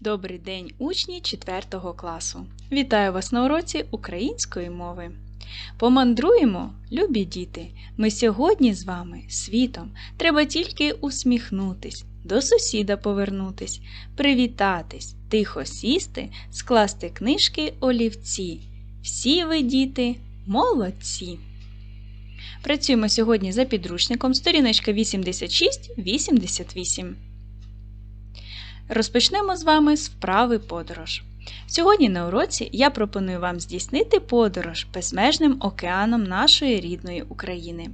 Добрий день, учні 4 класу! Вітаю вас на уроці української мови. Помандруємо, любі діти! Ми сьогодні з вами світом. Треба тільки усміхнутись, до сусіда повернутись, привітатись, тихо сісти, скласти книжки олівці. Всі ви, діти, молодці! Працюємо сьогодні за підручником сторіночка 86-88. Розпочнемо з вами з вправи подорож. Сьогодні на уроці я пропоную вам здійснити подорож безмежним океаном нашої рідної України.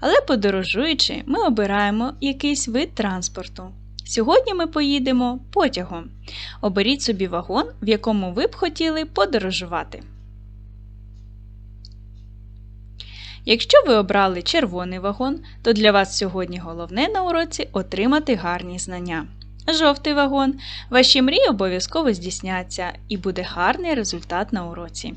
Але подорожуючи, ми обираємо якийсь вид транспорту. Сьогодні ми поїдемо потягом. Оберіть собі вагон, в якому ви б хотіли подорожувати. Якщо ви обрали червоний вагон, то для вас сьогодні головне на уроці отримати гарні знання. Жовтий вагон. Ваші мрії обов'язково здійсняться і буде гарний результат на уроці.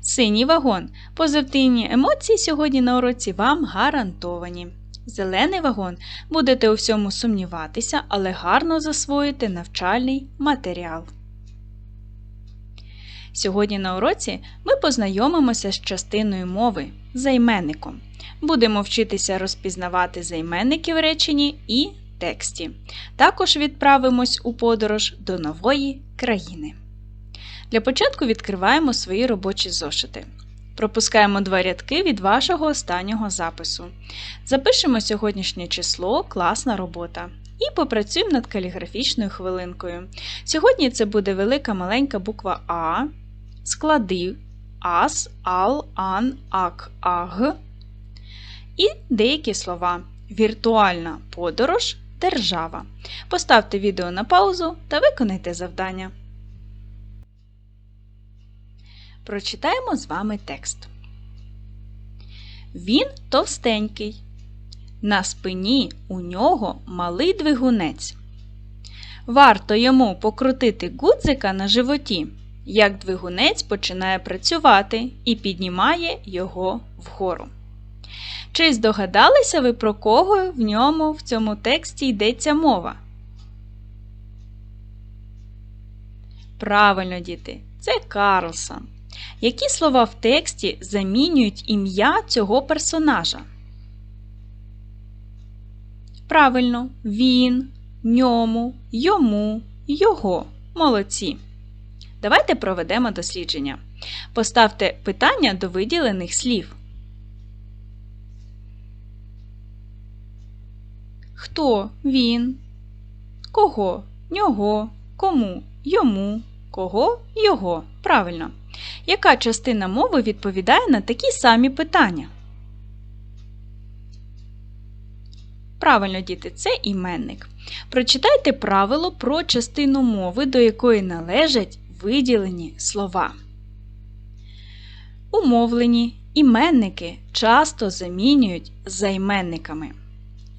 Синій вагон. Позитивні емоції сьогодні на уроці вам гарантовані. Зелений вагон. Будете у всьому сумніватися, але гарно засвоїте навчальний матеріал. Сьогодні на уроці ми познайомимося з частиною мови займенником. Будемо вчитися розпізнавати займенники в реченні і тексті. Також відправимось у подорож до нової країни. Для початку відкриваємо свої робочі зошити. Пропускаємо два рядки від вашого останнього запису. Запишемо сьогоднішнє число, класна робота. І попрацюємо над каліграфічною хвилинкою. Сьогодні це буде велика маленька буква А, склади ас, ал, ан, ак, аг. І деякі слова. Віртуальна подорож, держава. Поставте відео на паузу та виконайте завдання. Прочитаємо з вами текст. Він товстенький. На спині у нього малий двигунець. Варто йому покрутити гудзика на животі, як двигунець починає працювати і піднімає його вгору. Чи здогадалися ви, про кого в ньому в цьому тексті йдеться мова? Правильно, діти, це Карлсон. Які слова в тексті замінюють ім'я цього персонажа? Правильно, він, ньому, йому, його. Молодці. Давайте проведемо дослідження. Поставте питання до виділених слів. Хто він? Кого? Нього? Кому? Йому? Кого? Його. Правильно. Яка частина мови відповідає на такі самі питання? Правильно, діти, це іменник. Прочитайте правило про частину мови, до якої належать виділені слова. Умовлені іменники часто замінюють займенниками.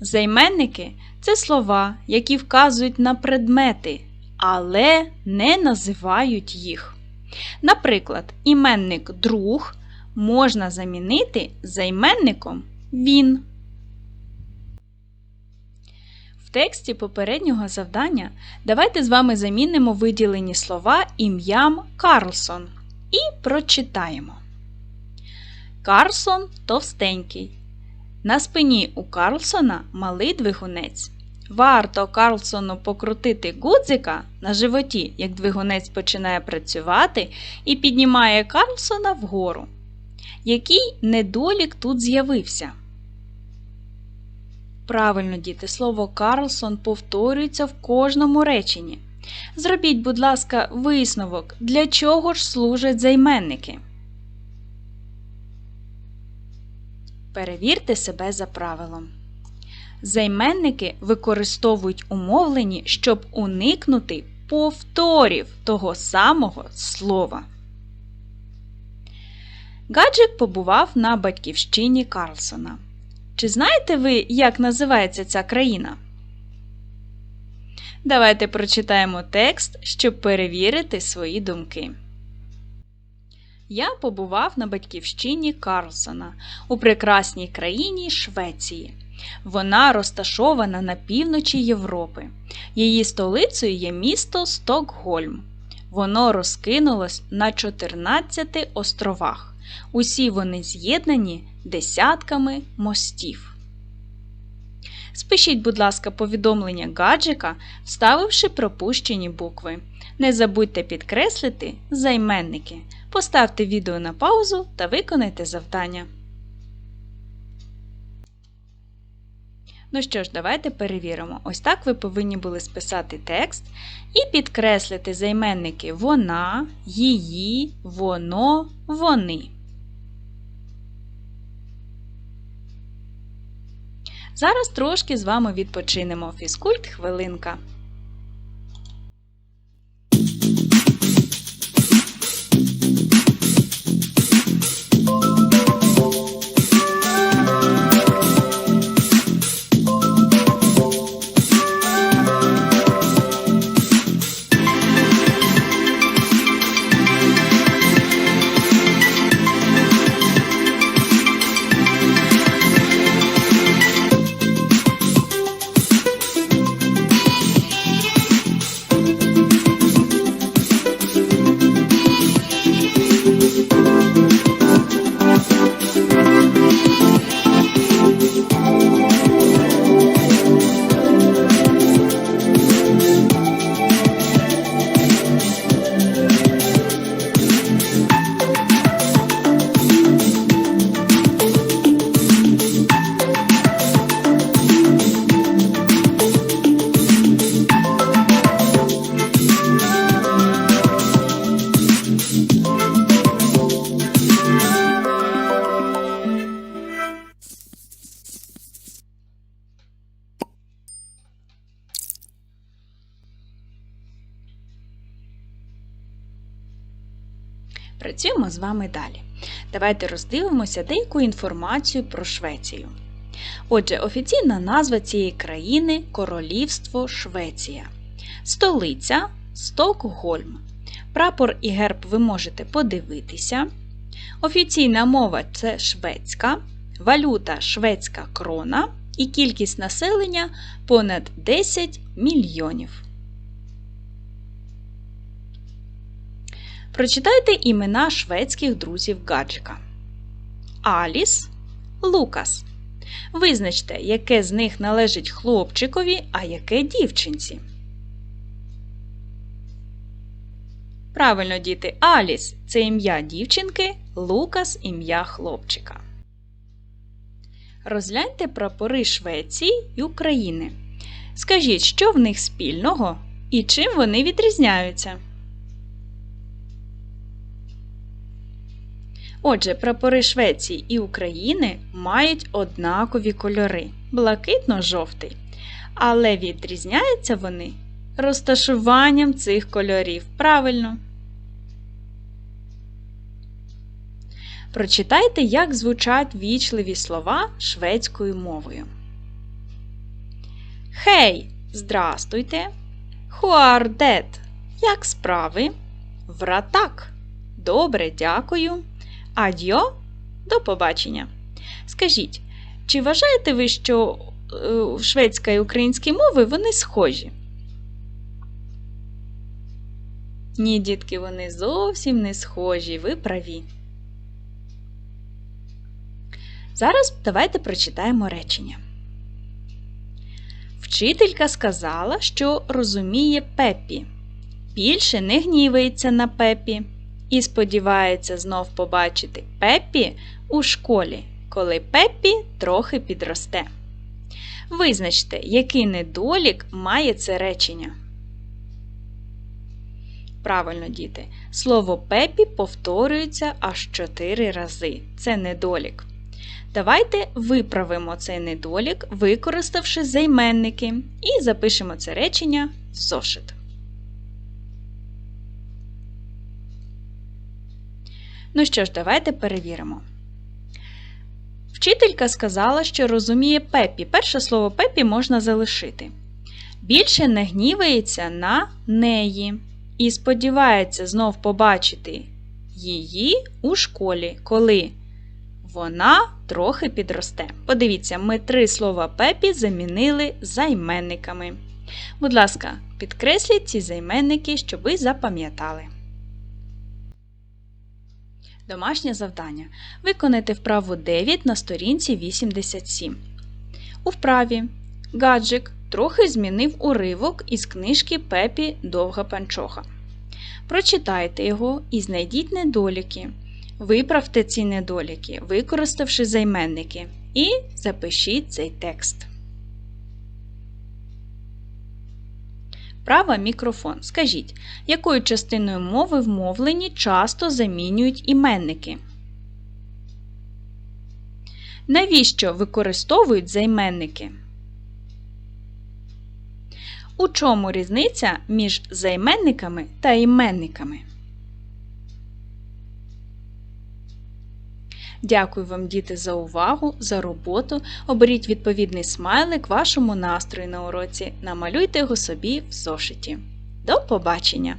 Займенники це слова, які вказують на предмети, але не називають їх. Наприклад, іменник друг можна замінити займенником він. В тексті попереднього завдання давайте з вами замінимо виділені слова ім'ям Карлсон і прочитаємо. Карлсон товстенький. На спині у Карлсона малий двигунець. Варто Карлсону покрутити гудзика на животі, як двигунець починає працювати і піднімає Карлсона вгору. Який недолік тут з'явився? Правильно, діти, слово Карлсон повторюється в кожному реченні. Зробіть, будь ласка, висновок, для чого ж служать займенники. Перевірте себе за правилом. Займенники використовують умовлені, щоб уникнути повторів того самого слова. Гаджик побував на батьківщині Карлсона. Чи знаєте ви, як називається ця країна? Давайте прочитаємо текст, щоб перевірити свої думки. Я побував на батьківщині Карлсона у прекрасній країні Швеції. Вона розташована на півночі Європи. Її столицею є місто Стокгольм. Воно розкинулось на 14 островах. Усі вони з'єднані десятками мостів. Спишіть, будь ласка, повідомлення гаджика, вставивши пропущені букви. Не забудьте підкреслити займенники. Поставте відео на паузу та виконайте завдання. Ну що ж, давайте перевіримо. Ось так ви повинні були списати текст і підкреслити займенники вона, її, воно, вони. Зараз трошки з вами відпочинемо. Фізкульт хвилинка. Працюємо з вами далі. Давайте роздивимося деяку інформацію про Швецію. Отже, офіційна назва цієї країни Королівство Швеція. Столиця Стокгольм. Прапор і герб ви можете подивитися. Офіційна мова це шведська, валюта шведська крона і кількість населення понад 10 мільйонів. Прочитайте імена шведських друзів гаджика. Аліс, Лукас. Визначте, яке з них належить хлопчикові, а яке дівчинці. Правильно, діти, Аліс це ім'я дівчинки, Лукас ім'я хлопчика. Розгляньте прапори Швеції і України. Скажіть, що в них спільного і чим вони відрізняються. Отже, прапори Швеції і України мають однакові кольори блакитно-жовтий. Але відрізняються вони розташуванням цих кольорів. Правильно. Прочитайте, як звучать вічливі слова шведською мовою. Хей, здрастуйте! Хуардет! Як справи? Вратак! Добре, дякую. Адьо, до побачення. Скажіть, чи вважаєте ви, що е, шведська і українські мови вони схожі? Ні, дітки, вони зовсім не схожі, ви праві. Зараз давайте прочитаємо речення. Вчителька сказала, що розуміє Пеппі. Більше не гнівається на Пеппі і сподівається знов побачити Пеппі у школі, коли Пеппі трохи підросте. Визначте, який недолік має це речення. Правильно, діти. Слово Пеппі повторюється аж 4 рази. Це недолік. Давайте виправимо цей недолік, використавши займенники, і запишемо це речення в зошит. Ну що ж, давайте перевіримо. Вчителька сказала, що розуміє Пеппі. Перше слово Пеппі можна залишити. Більше не гнівається на неї і сподівається знов побачити її у школі, коли Вона трохи підросте. Подивіться, ми три слова Пепі замінили займенниками. Будь ласка, підкресліть ці займенники, щоб ви запам'ятали. Домашнє завдання. Виконайте вправу 9 на сторінці 87. У вправі гаджик трохи змінив уривок із книжки Пепі Довга панчоха. Прочитайте його і знайдіть недоліки. Виправте ці недоліки, використавши займенники, і запишіть цей текст. Права мікрофон. Скажіть, якою частиною мови в мовленні часто замінюють іменники? Навіщо використовують займенники? У чому різниця між займенниками та іменниками? Дякую вам, діти, за увагу, за роботу. Оберіть відповідний смайлик вашому настрою на уроці. Намалюйте його собі в зошиті. До побачення!